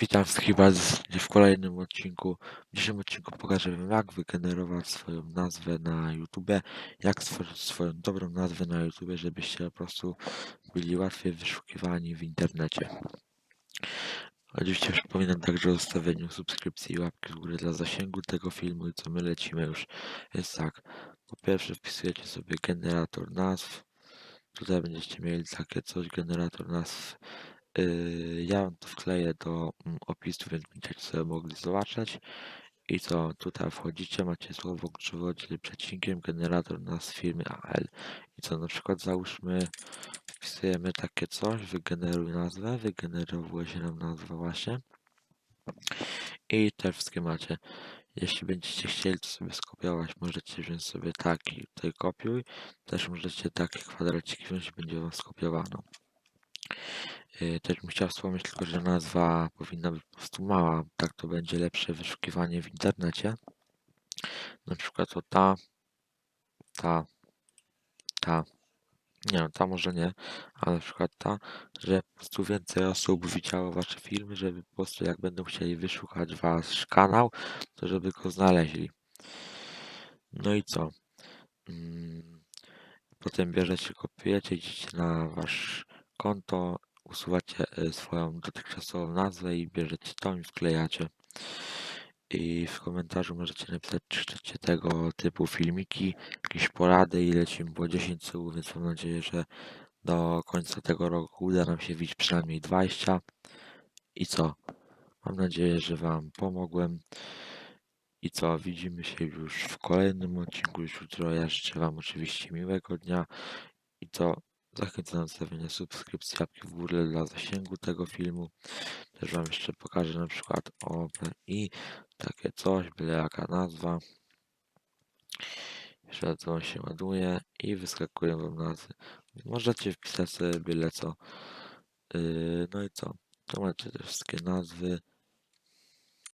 Witam bardzo serdecznie w kolejnym odcinku. W dzisiejszym odcinku pokażę Wam, jak wygenerować swoją nazwę na YouTube, jak stworzyć swoją dobrą nazwę na YouTube, żebyście po prostu byli łatwiej wyszukiwani w internecie. Oczywiście przypominam także o ustawieniu subskrypcji i łapki w górę dla zasięgu tego filmu i co my lecimy już. Jest tak, po pierwsze wpisujecie sobie generator nazw. Tutaj będziecie mieli takie coś, generator nazw ja wam to wkleję do mm, opisu, więc będziecie sobie mogli zobaczyć. I to tutaj wchodzicie, macie słowo czyli przecinkiem generator nazw firmy AL. I co na przykład załóżmy, wpisujemy takie coś, wygeneruj nazwę, wygenerowuje się nam nazwa właśnie. I te wszystkie macie. Jeśli będziecie chcieli to sobie skopiować, możecie wziąć sobie taki, tutaj kopiuj. Też możecie takie kwadraciki wziąć będzie wam skopiowano. Yy, Też bym chciał wspomnieć tylko, że nazwa powinna być po prostu mała, tak to będzie lepsze wyszukiwanie w internecie. Na przykład to ta, ta, ta, nie no, ta może nie, ale na przykład ta, że po prostu więcej osób widziało wasze filmy, żeby po prostu jak będą chcieli wyszukać wasz kanał, to żeby go znaleźli. No i co? Mm, Potem bierzecie, kopiujecie, idziecie na wasz konto, usuwacie swoją dotychczasową nazwę i bierzecie tą i wklejacie. I w komentarzu możecie napisać, czy chcecie tego typu filmiki, jakieś porady i lecimy było 10 słów, więc mam nadzieję, że do końca tego roku uda nam się widzieć przynajmniej 20. I co? Mam nadzieję, że Wam pomogłem. I co? Widzimy się już w kolejnym odcinku już jutro. Ja życzę Wam oczywiście miłego dnia. I to zachęcam do zostawienia subskrypcji, łapki w górę dla zasięgu tego filmu. Też Wam jeszcze pokażę na przykład OPI, takie coś, byle jaka nazwa. On się ładuje i wyskakują Wam nazwy. Możecie wpisać sobie byle co. Yy, no i co? To macie te wszystkie nazwy.